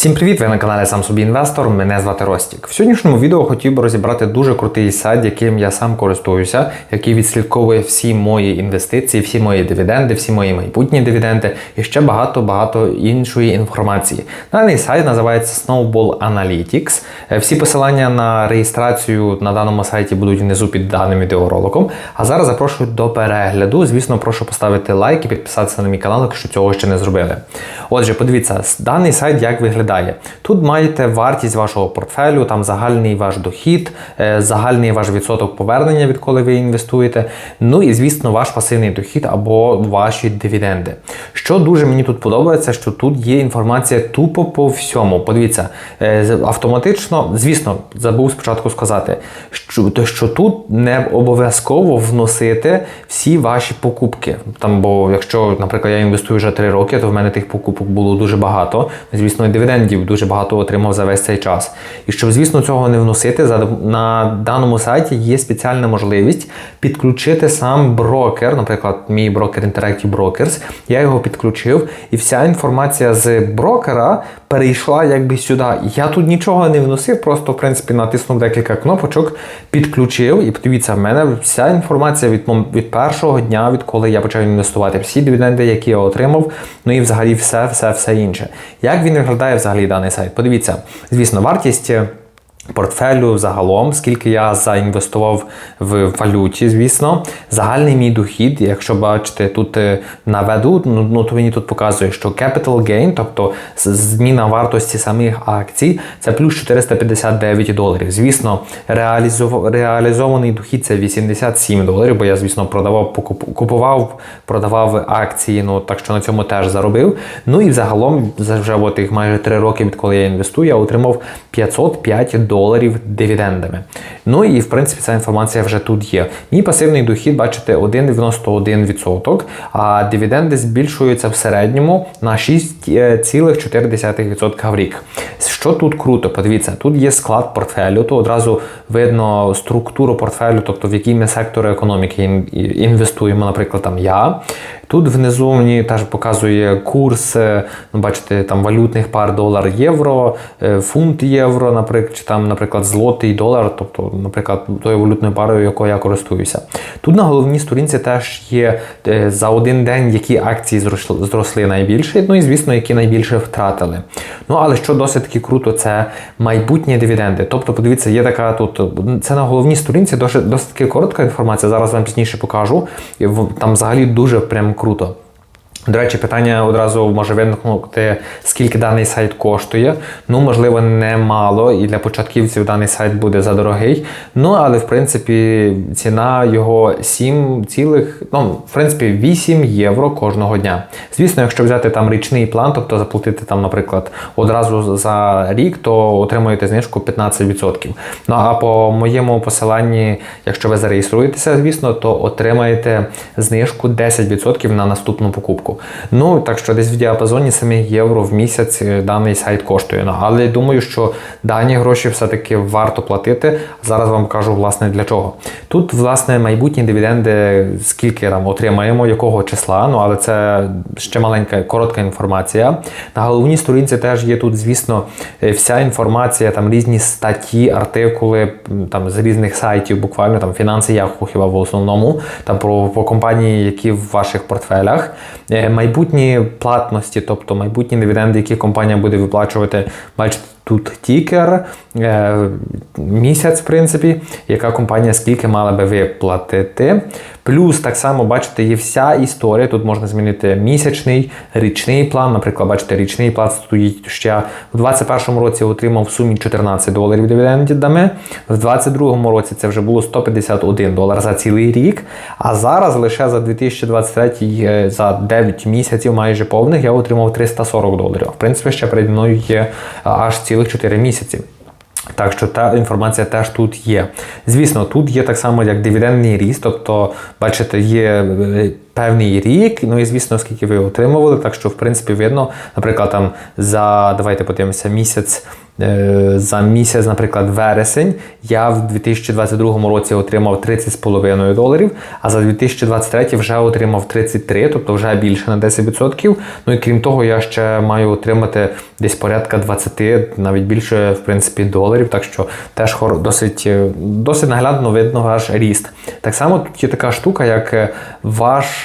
Всім привіт! Ви на каналі Сам собі інвестор. Мене звати Ростік. В сьогоднішньому відео хотів би розібрати дуже крутий сайт, яким я сам користуюся, який відслідковує всі мої інвестиції, всі мої дивіденди, всі мої майбутні дивіденди і ще багато-багато іншої інформації. Даний сайт називається Snowball Analytics. Е, Всі посилання на реєстрацію на даному сайті будуть внизу під даним відеороликом. А зараз запрошую до перегляду. Звісно, прошу поставити лайк і підписатися на мій канал, якщо цього ще не зробили. Отже, подивіться, даний сайт як виглядає. Тут маєте вартість вашого портфелю, там загальний ваш дохід, е, загальний ваш відсоток повернення, відколи ви інвестуєте. Ну і звісно, ваш пасивний дохід або ваші дивіденди. Що дуже мені тут подобається, що тут є інформація тупо по всьому. Подивіться, е, автоматично, звісно, забув спочатку сказати, що, що тут не обов'язково вносити всі ваші покупки. Там, бо якщо, наприклад, я інвестую вже 3 роки, то в мене тих покупок було дуже багато. Звісно, і дивідендів дуже багато отримав за весь цей час. І щоб, звісно, цього не вносити, на даному сайті є спеціальна можливість підключити сам брокер, наприклад, мій брокер Interactive Brokers. Я його підключив, і вся інформація з брокера перейшла якби сюди. Я тут нічого не вносив, просто в принципі натиснув декілька кнопочок, підключив, і подивіться, в мене вся інформація від, від першого дня, відколи я почав інвестувати, всі дивіденди, які я отримав, ну і взагалі все, все, все інше. Як він виглядає взагалі даний сайт? Подивіться, звісно, вартість. Портфелю загалом, скільки я заінвестував в валюті, звісно, загальний мій дохід, якщо бачите, тут е, наведу, ну, ну то мені тут показує, що capital gain, тобто зміна вартості самих акцій, це плюс 459 доларів. Звісно, реалізов... реалізований дохід це 87 доларів, бо я, звісно, продавав, купував, продавав акції, ну так що на цьому теж заробив. Ну і загалом, за вже от майже 3 роки, відколи я інвестую, я отримав 505 доларів дивідендами. Ну і в принципі ця інформація вже тут є. Мій пасивний дохід, бачите, 1,91%, а дивіденди збільшуються в середньому на 6,4% в рік. Що тут круто? Подивіться, тут є склад портфелю, то одразу видно структуру портфелю, тобто в які ми сектори економіки інвестуємо, наприклад, там я. Тут внизу мені теж показує курс, ну, бачите, там валютних пар долар-євро, е, фунт євро, наприклад, чи там, наприклад, злотий долар, тобто, наприклад, тою валютною парою, якою я користуюся. Тут на головній сторінці теж є е, за один день, які акції зросли, найбільше, ну і звісно, які найбільше втратили. Ну але що досить таки круто, це майбутні дивіденди. Тобто, подивіться, є така тут, це на головній сторінці досить, досить коротка інформація. Зараз вам пізніше покажу. Там взагалі дуже прям круто. До речі, питання одразу може виникнути, скільки даний сайт коштує. Ну, можливо, немало, і для початківців даний сайт буде задорогий. Ну, але в принципі ціна його 7 цілих, ну, в принципі, 8 євро кожного дня. Звісно, якщо взяти там річний план, тобто заплатити там, наприклад, одразу за рік, то отримуєте знижку 15%. Ну а по моєму посиланні, якщо ви зареєструєтеся, звісно, то отримаєте знижку 10% на наступну покупку. Ну так що десь в діапазоні 7 євро в місяць е, даний сайт коштує. Ну, але думаю, що дані гроші все-таки варто платити. Зараз вам кажу, власне, для чого. Тут, власне, майбутні дивіденди, скільки там отримаємо, якого числа, ну але це ще маленька коротка інформація. На головній сторінці теж є тут, звісно, е, вся інформація, там різні статті, артикули там з різних сайтів, буквально там фінанси Яху хіба в основному, там про, про компанії, які в ваших портфелях. Майбутні платності, тобто майбутні дивіденди, які компанія буде виплачувати, бачите. Тут тікер, е, місяць, в принципі, яка компанія скільки мала би виплатити. Плюс так само, бачите, є вся історія. Тут можна змінити місячний, річний план. Наприклад, бачите, річний план стоїть ще у 2021 році отримав в сумі 14 доларів дивідендами. В 2022 році це вже було 151 долар за цілий рік. А зараз лише за 2023 е, за 9 місяців майже повних я отримав 340 доларів. В принципі, ще переді мною є аж цілих 4 місяці. Так що та інформація теж тут є. Звісно, тут є так само як дивідендний ріст, тобто, бачите, є е, певний рік. Ну і звісно, скільки ви отримували. Так що, в принципі, видно, наприклад, там за давайте подивимося місяць. Е, за місяць, наприклад, вересень, я в 2022 році отримав 30,5 доларів, а за 2023 вже отримав 33, тобто вже більше на 10%. Ну і крім того, я ще маю отримати десь порядка 20, навіть більше, в принципі, доларів. Так що теж досить досить наглядно видно ваш ріст. Так само тут є така штука, як е,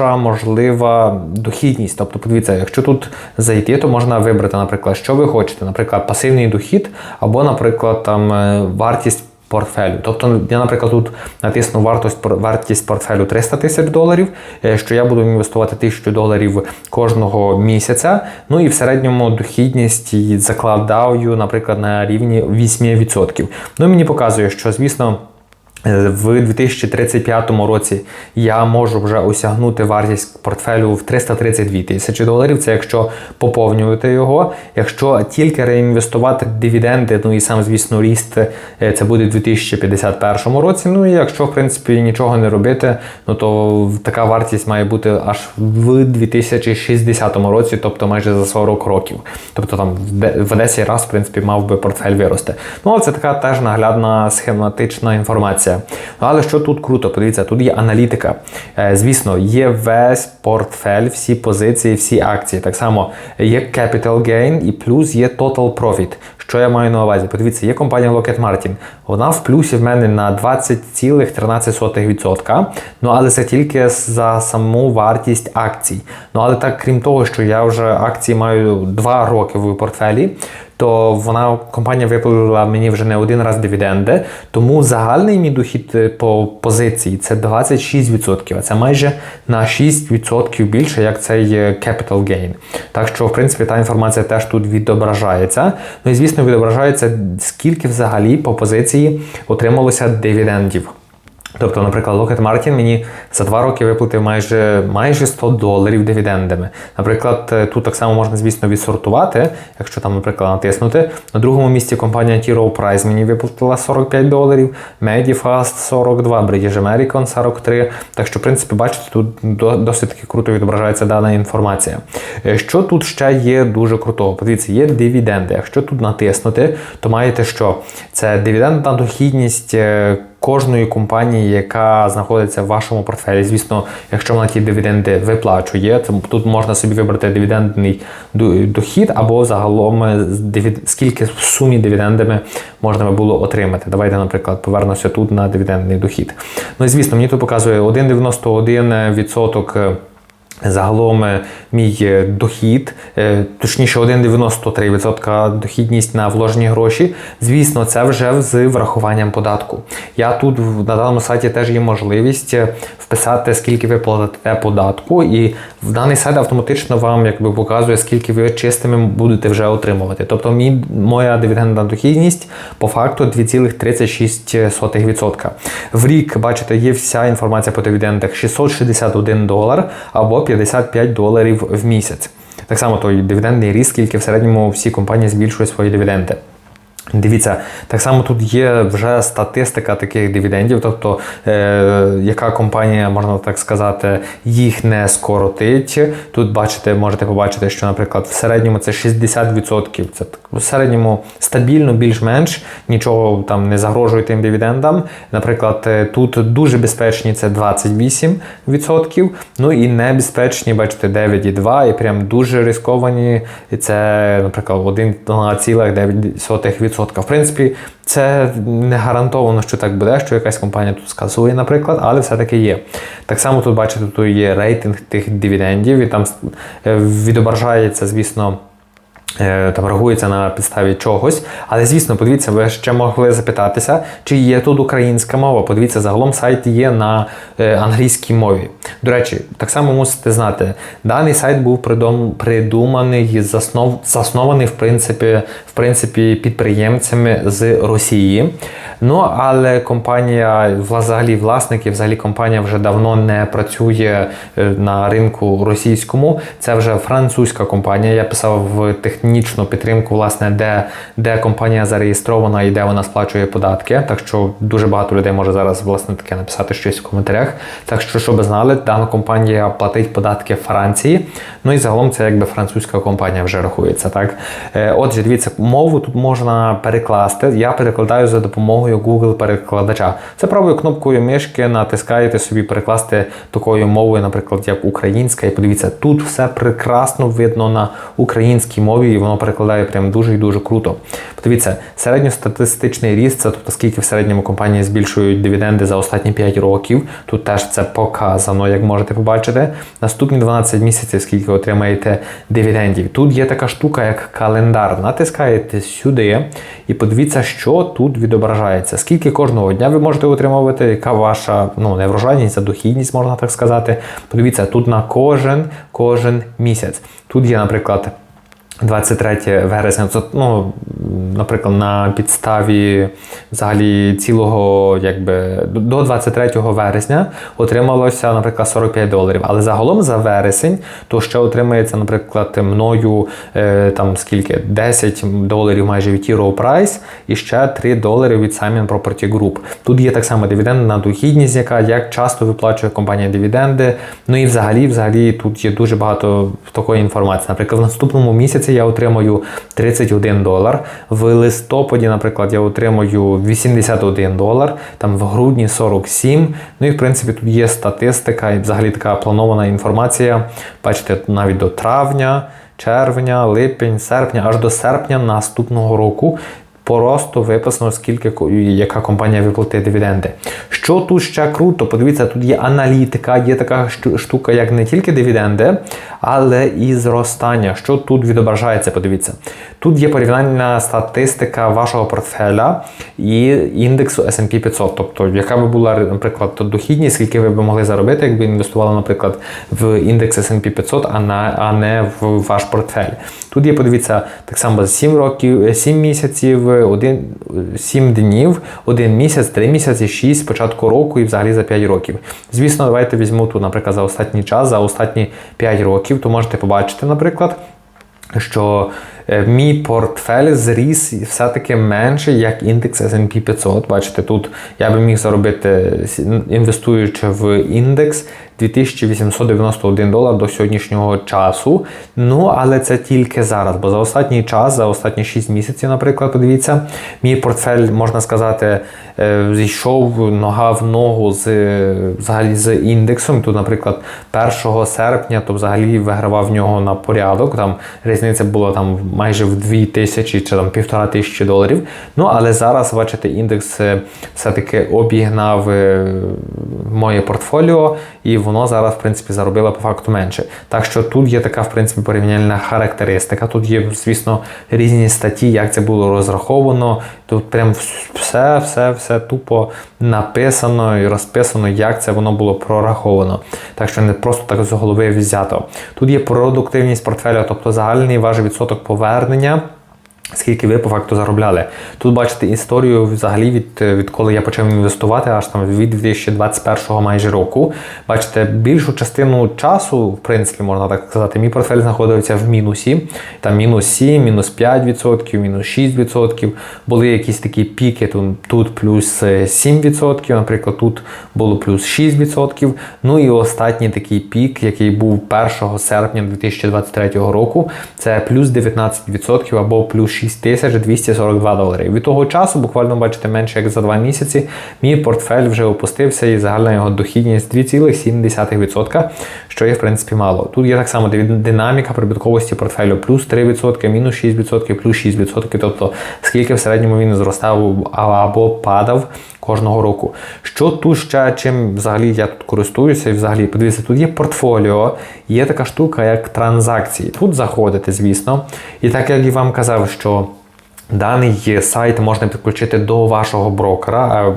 ваша можлива дохідність. Тобто, подивіться, якщо тут зайти, то можна вибрати, наприклад, що ви хочете, наприклад, пасивний дохід або, наприклад, там е, вартість портфелю. Тобто, я, наприклад, тут натисну вартість вартість портфелю 300 тисяч доларів, е, що я буду інвестувати 1000 доларів кожного місяця. Ну і в середньому дохідність закладаю, наприклад, на рівні 8%. Ну і мені показує, що, звісно. В 2035 році я можу вже осягнути вартість портфелю в 332 тисячі доларів. Це якщо поповнювати його. Якщо тільки реінвестувати дивіденди, ну і сам, звісно, ріст е, це буде в 2051 році. Ну і якщо, в принципі, нічого не робити, ну то така вартість має бути аж в 2060 році, тобто майже за 40 років. Тобто там в 10 разів, в принципі, мав би портфель вирости. Ну, але це така теж наглядна схематична інформація. Але що тут круто, подивіться, тут є аналітика. Е, звісно, є весь портфель, всі позиції, всі акції. Так само є Capital Gain і плюс є Total Profit. Що я маю на увазі? Подивіться, є компанія Lockheed Martin. Вона в плюсі в мене на 20,13%. Ну, але це тільки за саму вартість акцій. Ну, але так, крім того, що я вже акції маю 2 роки в портфелі, то вона компанія виплатила мені вже не один раз дивіденди. Тому загальний мій дохід е, по позиції це 26%, а це майже на 6% більше, як цей е, capital gain. Так що, в принципі, та інформація теж тут відображається. Ну і звісно, відображається, скільки взагалі по позиції отрималося дивідендів. Тобто, наприклад, Lockheed Martin мені за два роки виплатив майже майже 100 доларів дивідендами. Наприклад, е, тут так само можна, звісно, відсортувати, якщо там, наприклад, натиснути. На другому місці компанія T. Rowe Price мені виплатила 45 доларів, Medifast 42, British American 43. Так що, в принципі, бачите, тут досить таки круто відображається дана інформація. Е, що тут ще є дуже крутого? Подивіться, є дивіденди. Якщо тут натиснути, то маєте що? Це дивідендна дохідність. Кожної компанії, яка знаходиться в вашому портфелі. Звісно, якщо вона ті дивіденди виплачує, то тут можна собі вибрати дивідендний дохід або загалом е, скільки в сумі дивідендами можна було отримати. Давайте, наприклад, повернуся тут на дивідендний дохід. Ну і звісно, мені тут показує 1,91% Загалом е, мій е, дохід, е, точніше 1,93% дохідність на вложені гроші. Звісно, це вже з врахуванням податку. Я тут на даному сайті теж є можливість вписати, скільки ви платите податку, і в даний сайт автоматично вам якби показує, скільки ви чистими будете вже отримувати. Тобто, мій, моя дивідендна дохідність по факту 2,36%. В рік, бачите, є вся інформація по дивідендах 661 долар або 55 доларів в місяць. Так само той дивідендний ріст, скільки в середньому всі компанії збільшують свої дивіденди. Дивіться, так само тут є вже статистика таких дивідендів, тобто е, яка компанія, можна так сказати, їх не скоротить. Тут бачите, можете побачити, що, наприклад, в середньому це 60%. Це в середньому стабільно, більш-менш нічого там не загрожує тим дивідендам. Наприклад, е, тут дуже безпечні це 28%. Ну і небезпечні, бачите, 9,2% і прям дуже рисковані. Це, наприклад, 1,9%. В принципі, це не гарантовано, що так буде, що якась компанія тут сказує, наприклад, але все-таки є. Так само тут, бачите, тут є рейтинг тих дивідендів, і там е, відображається, звісно. Е, там рахується на підставі чогось. Але, звісно, подивіться, ви ще могли запитатися, чи є тут українська мова. Подивіться, загалом сайт є на е, англійській мові. До речі, так само мусите знати, даний сайт був придуманий, заснов, заснований в принципі, в принципі підприємцями з Росії. Ну, але компанія, взагалі власники, взагалі компанія вже давно не працює е, на ринку російському. Це вже французька компанія. Я писав в тих технічну підтримку, власне, де, де компанія зареєстрована і де вона сплачує податки. Так що дуже багато людей може зараз власне таке написати щось в коментарях. Так що, щоб знали, дана компанія платить податки Франції. Ну і загалом це якби французька компанія вже рахується. Так, Е, отже, дивіться, мову тут можна перекласти. Я перекладаю за допомогою Google перекладача. Це правою кнопкою мишки натискаєте собі перекласти такою мовою, наприклад, як українська. І подивіться, тут все прекрасно видно на українській мові, і воно перекладає прям дуже і дуже круто. Подивіться, середньостатистичний ріст, це тобто скільки в середньому компанії збільшують дивіденди за останні 5 років. Тут теж це показано, як можете побачити. Наступні 12 місяців, скільки отримаєте дивідендів. Тут є така штука, як календар. Натискаєте сюди і подивіться, що тут відображається. Скільки кожного дня ви можете отримувати, яка ваша ну, не врожайність, а дохідність, можна так сказати. Подивіться, тут на кожен кожен місяць. Тут є, наприклад. 23 вересня, ну, наприклад, на підставі взагалі цілого, якби до 23 вересня отрималося, наприклад, 45 доларів. Але загалом за вересень, то ще отримається, наприклад, мною е, там скільки 10 доларів майже від Hero Price і ще 3 долари від Simon Property Group. Тут є так само дивіденд на дохідність, яка як часто виплачує компанія дивіденди. Ну і взагалі, взагалі, тут є дуже багато такої інформації. Наприклад, в наступному місяці я отримаю 31 долар. В листопаді, наприклад, я отримую 81 долар, там в грудні 47. Ну і в принципі тут є статистика і взагалі така планована інформація. Бачите, навіть до травня, червня, липень, серпня, аж до серпня наступного року. Просто виписано, скільки яка компанія виплатить дивіденди. Що тут ще круто? Подивіться, тут є аналітика, є така штука, як не тільки дивіденди, але і зростання. Що тут відображається? Подивіться. Тут є порівняльна статистика вашого портфеля і індексу S&P 500. Тобто, яка би була, наприклад, дохідність, скільки ви б могли заробити, якби інвестували, наприклад, в індекс S&P 500, а не в ваш портфель. Тут є, подивіться, так само за 7 років, 7 місяців, 1, 7 днів, 1 місяць, 3 місяці, 6 з початку року і взагалі за 5 років. Звісно, давайте візьму тут, наприклад, за останній час, за останні 5 років, то можете побачити, наприклад, що е, мій портфель зріс все-таки менше, як індекс S&P 500. Бачите, тут я би міг заробити, інвестуючи в індекс 2891 долар до сьогоднішнього часу. Ну, але це тільки зараз, бо за останній час, за останні 6 місяців, наприклад, подивіться, мій портфель, можна сказати, е, зійшов нога в ногу з взагалі з індексом. Тут, наприклад, 1 серпня, то взагалі вигравав в нього на порядок. Там різниця була там майже в 2 тисячі чи там півтора тисячі доларів. Ну, але зараз, бачите, індекс е, все-таки обігнав е, моє портфоліо, і воно зараз, в принципі, заробило по факту менше. Так що тут є така, в принципі, порівняльна характеристика. Тут є, звісно, різні статті, як це було розраховано. Тут прям все, все, все тупо написано і розписано, як це воно було прораховано. Так що не просто так з голови взято. Тут є продуктивність портфеля, тобто загальний ваш відсоток повернення. Варнення Скільки ви по факту заробляли. Тут бачите історію взагалі від, відколи я почав інвестувати, аж там від 2021 майже року. Бачите, більшу частину часу, в принципі, можна так сказати, мій портфель знаходився в мінусі. Там мінус 7, мінус 5%, мінус 6%. Були якісь такі піки, тут, плюс 7%, наприклад, тут було плюс 6%. Ну і останній такий пік, який був 1 серпня 2023 року, це плюс 19% або плюс 6242 долари. Від того часу, буквально бачите, менше як за 2 місяці, мій портфель вже опустився і загальна його дохідність 2,7%, що є в принципі мало. Тут є так само динаміка прибутковості портфелю плюс 3%, мінус 6%, плюс 6%. Тобто скільки в середньому він зростав або падав кожного року. Що тут ще чим взагалі я тут користуюся, і взагалі подивіться, тут є портфоліо, є така штука, як транзакції. Тут заходите, звісно. І так як і вам казав, що Даний сайт можна підключити до вашого брокера.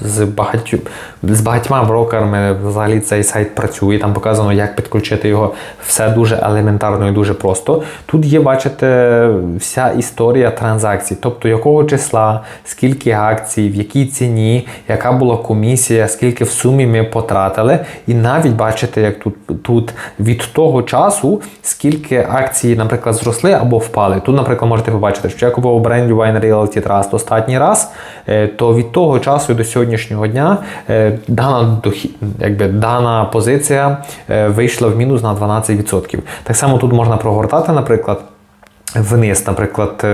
З, багатю, з багатьма брокерами взагалі цей сайт працює. Там показано, як підключити його. Все дуже елементарно і дуже просто. Тут є, бачите, вся історія транзакцій, тобто якого числа, скільки акцій, в якій ціні, яка була комісія, скільки в сумі ми потратили. І навіть бачите, як тут, тут від того часу, скільки акцій, наприклад, зросли або впали. Тут, наприклад, можете побачити, що я купував бренді Wine Realty Trust останній раз, е, то від того часу до сьогоднішнього дня е, дана, якби, дана позиція е, вийшла в мінус на 12%. Так само тут можна прогортати, наприклад, вниз, наприклад,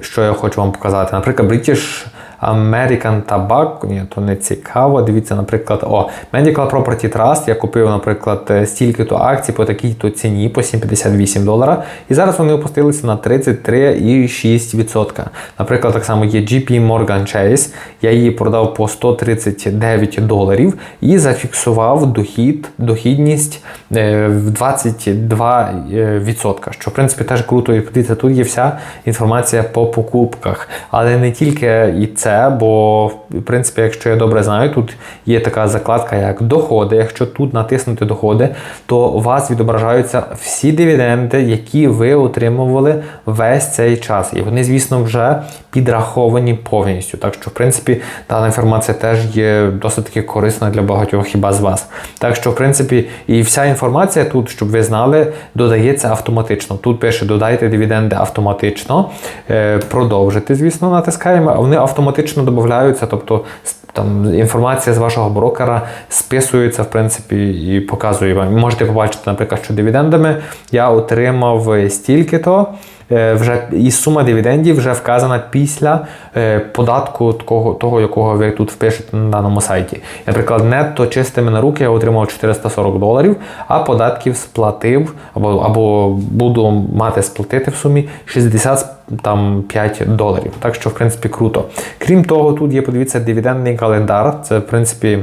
що я хочу вам показати. Наприклад, British American Tobacco, ні, то не цікаво. Дивіться, наприклад, о, Medical Property Trust. Я купив, наприклад, е, стільки-то акцій по такій-то ціні, по 7,58 долара. І зараз вони опустилися на 33,6%. Наприклад, так само є JP Morgan Chase. Я її продав по 139 доларів і зафіксував дохід, дохідність е, в 22%. Що в принципі теж круто. І подивіться, тут є вся інформація по покупках. Але не тільки і це, бо в принципі, якщо я добре знаю, тут є така закладка, як доходи. Якщо тут натиснути доходи, то у вас відображаються всі дивіденди, які ви отримували весь цей час. І вони, звісно, вже підраховані повністю. Так що, в принципі, дана інформація теж є досить таки корисна для багатьох хіба з вас. Так що, в принципі, і вся інформація тут, щоб ви знали, додається автоматично. Тут пише додайте дивіденди автоматично, е, продовжити, звісно, натискаємо, вони автоматично додаються, тобто там інформація з вашого брокера списується, в принципі, і показує вам. Можете побачити, наприклад, що дивідендами я отримав стільки-то. Е, Вже і сума дивідендів вже вказана після е, податку такого, того, якого ви тут впишете на даному сайті. Наприклад, нетто чистими на руки я отримав 440 доларів, а податків сплатив або, або буду мати сплатити в сумі 65 доларів. Так що, в принципі, круто. Крім того, тут є, подивіться, дивідендний календар. Це, в принципі.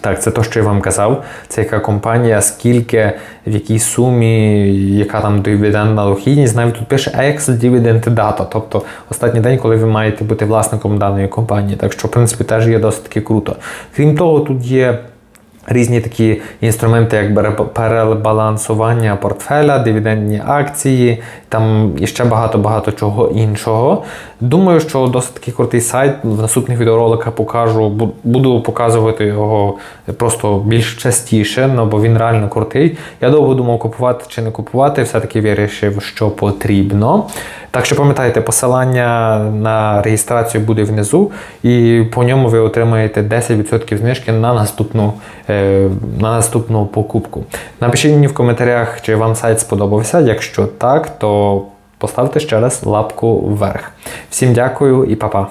Так, це те, що я вам казав. Це яка компанія, скільки, в якій сумі, яка там дивідендна дохідність. Навіть тут пише ex-dividend data, тобто останній день, коли ви маєте бути власником даної компанії. Так що, в принципі, теж є досить таки круто. Крім того, тут є. Різні такі інструменти, як перебалансування портфеля, дивідендні акції, там і ще багато-багато чого іншого. Думаю, що досить такий крутий сайт. В наступних відеороликах покажу, буду показувати його просто більш частіше, ну, бо він реально крутий. Я довго думав, купувати чи не купувати, все-таки вирішив, що потрібно. Так що пам'ятайте, посилання на реєстрацію буде внизу, і по ньому ви отримаєте 10% знижки на наступну, е, на наступну покупку. Напишіть мені в коментарях, чи вам сайт сподобався. Якщо так, то поставте ще раз лапку вверх. Всім дякую і па-па.